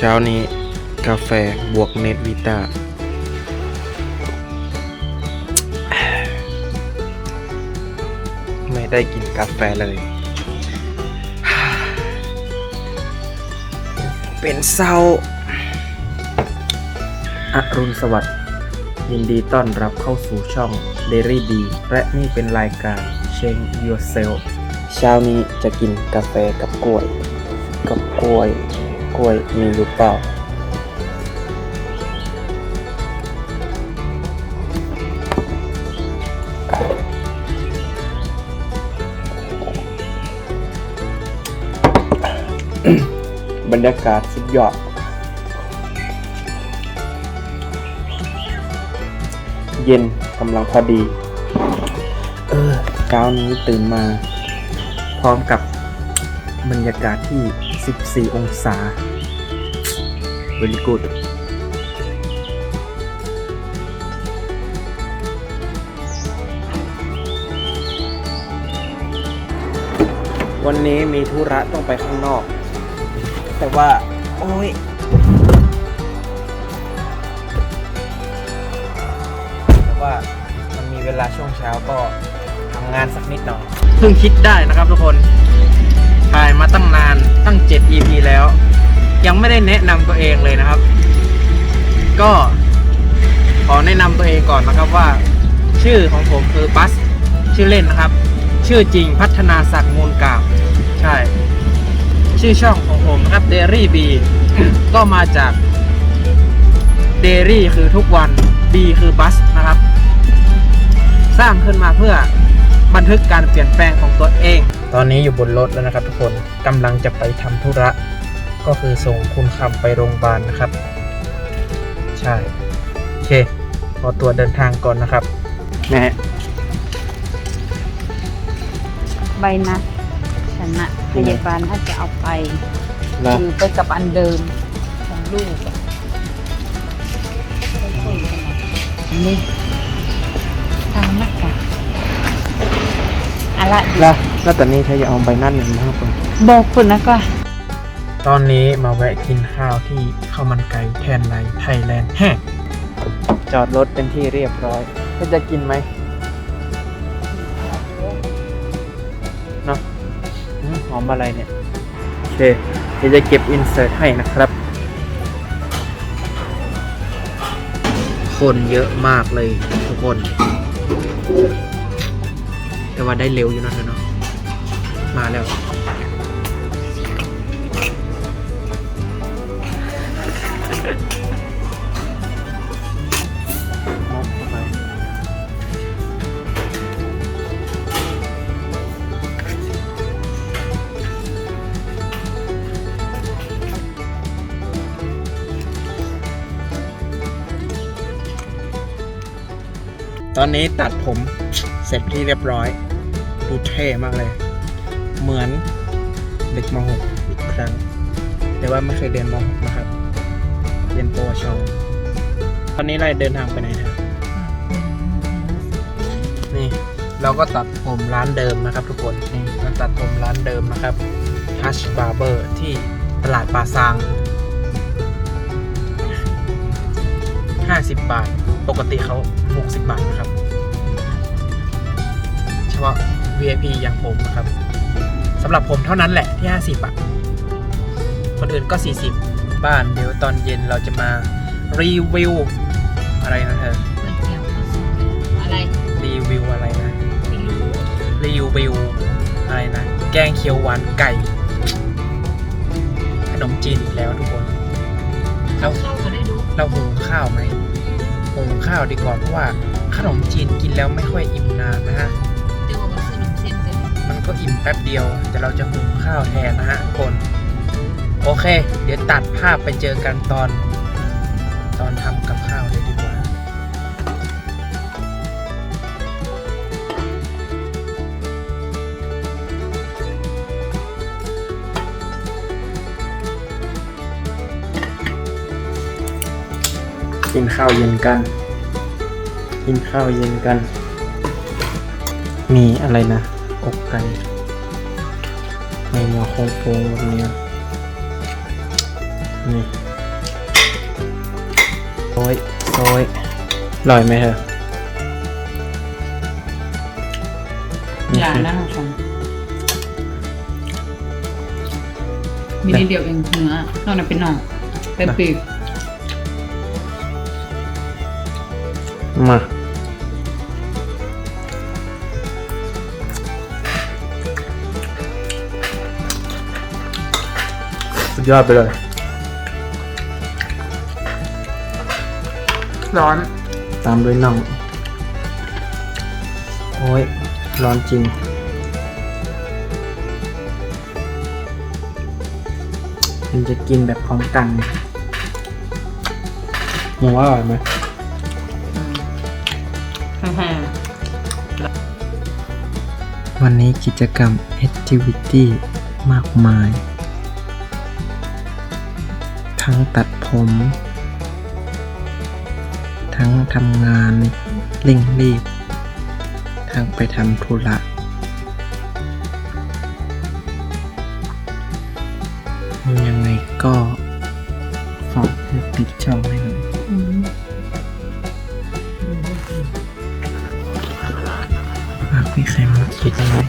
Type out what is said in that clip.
เช้านี้กาแฟบวกเนตวิตาไม่ได้กินกาแฟเลย เป็นเศร้าอรุณสวัสดิ์ยินดีต้อนรับเข้าสู่ช่อง Dairy D และนี่เป็นรายการ Change Yourself เช้านี้จะกินกาแฟกับกล้วย กับกล้วย กล้วยมีหรือเปล่า บรรยากาศสุดยอดเย็นกำลังพอดี เออเช้านี้ตื่นมา พร้อมกับบรรยากาศที่ 14 องศา very good วันนี้มีธุระต้องไปข้างนอก แต่ว่า โอ้ยแต่ว่ามันมีเวลาช่วงเช้าก็ทำงานสักนิดหน่อย เพิ่งคิดได้นะครับทุกคน ถ่ายมาตั้งนานตั้ง 7 EP แล้ว ยังไม่ได้แนะนำตัวเองเลยนะครับ ก็ขอแนะนำตัวเองก่อนนะครับว่า ชื่อของผมคือบัสชื่อเล่นนะครับ ชื่อจริงพัฒนาศักดิ์มูลกาบใช่ ชื่อช่องของผมนะครับ Dairy B ก็มาจาก Dairy คือทุกวัน B คือบัสนะครับ สร้างขึ้นมาเพื่อบันทึกการเปลี่ยนแปลงของตัวเอง ตอนนี้อยู่บนรถแล้วนะครับทุกคนกำลังจะไปทำธุระ ก็คือส่งคุณคำไปโรงพยาบาลนะครับ ใช่ โอเค ขอตัวเดินทางก่อนนะครับแม่ใบนัดฉันนะพยาบาลถ้าจะเอาไปแล้วคือไปกับอันเดิมของลูกอะนี่ทางนักกะอะไรแล้วแล้วตอนนี้ถ้าจะเอาใบนั่นหนึ่งมากกว่าบอกคุณนะก็ ตอนนี้มาแวะกินข้าวที่ข้าวมันไก่แทนในไทยแลนด์แห้งจอดรถเป็นที่เรียบร้อยก็จะกินไหมเนาะหอมอะไรเนี่ย โอเค เดี๋ยวจะเก็บอินเสิร์ตให้นะครับ คนเยอะมากเลยทุกคน แต่ว่าได้เร็วอยู่นะเธอเนาะมาแล้ว ตอนนี้ตัดผมเสร็จที่เรียบร้อย ดูเท่มากเลย เหมือนเด็กม .6 อีกครั้ง แต่ว่าไม่เคยเรียนม .6 นะครับ เรียนปวช ตอนนี้เราเดินทางไปไหนครับนี่เราก็ตัดผมร้านเดิมนะครับ ทุกคนนี่เราตัดผมร้านเดิมนะครับ Hush Barber ที่ตลาดปาซาง 50 บาท ปกติเขา 60 บาทนะครับ เฉพาะ VIP อย่างผมนะครับสำหรับผมเท่านั้นแหละที่ 50บาทคนอื่นก็ 40 บ้านเดี๋ยวตอนเย็นเราจะมารีวิวอะไรนะเธออะไรรีวิวอะไรนะไม่รู้รีวิวอะไรนะ แกงเขียวหวานไก่ ขนมจีนอีกแล้วทุกคน เราเข้าก็ได้ดู เราหุงข้าวไหม หุงข้าวดีกว่าเพราะว่าขนมจีนกินแล้วไม่ค่อยอิ่มนานนะฮะเดี๋ยวมันซื้อหนึ่งเส้นเลยมันก็อิ่มแป๊บเดียวแต่เราจะหุงข้าวแทนนะฮะทุกคน โอเค เดี๋ยวตัดภาพไปเจอกันตอน ตอนทำกับข้าวเลยดี กว่ากินข้าวเย็นกัน กินข้าวเย็นกัน มีอะไรนะ อกไก่ในหม้อโคงโปงแบบนี้นี่ยโซยอร่อยไหมเธออย่านะของฉันมีนิดเดียวเองเนื้อนอกนั้นเป็นหน่องเป็นปีก มาสุดยอดไปเลย ร้อน ตามด้วยน่อง โอ้ย ร้อนจริง มันจะกินแบบพร้อมกันหมูว่าอร่อยไหมแห้ง วันนี้กิจกรรม activity มากมาย ทั้งตัดผม ทั้งทำงานเร่งรีบ ทั้งไปทำธุระยังไงก็ scrutin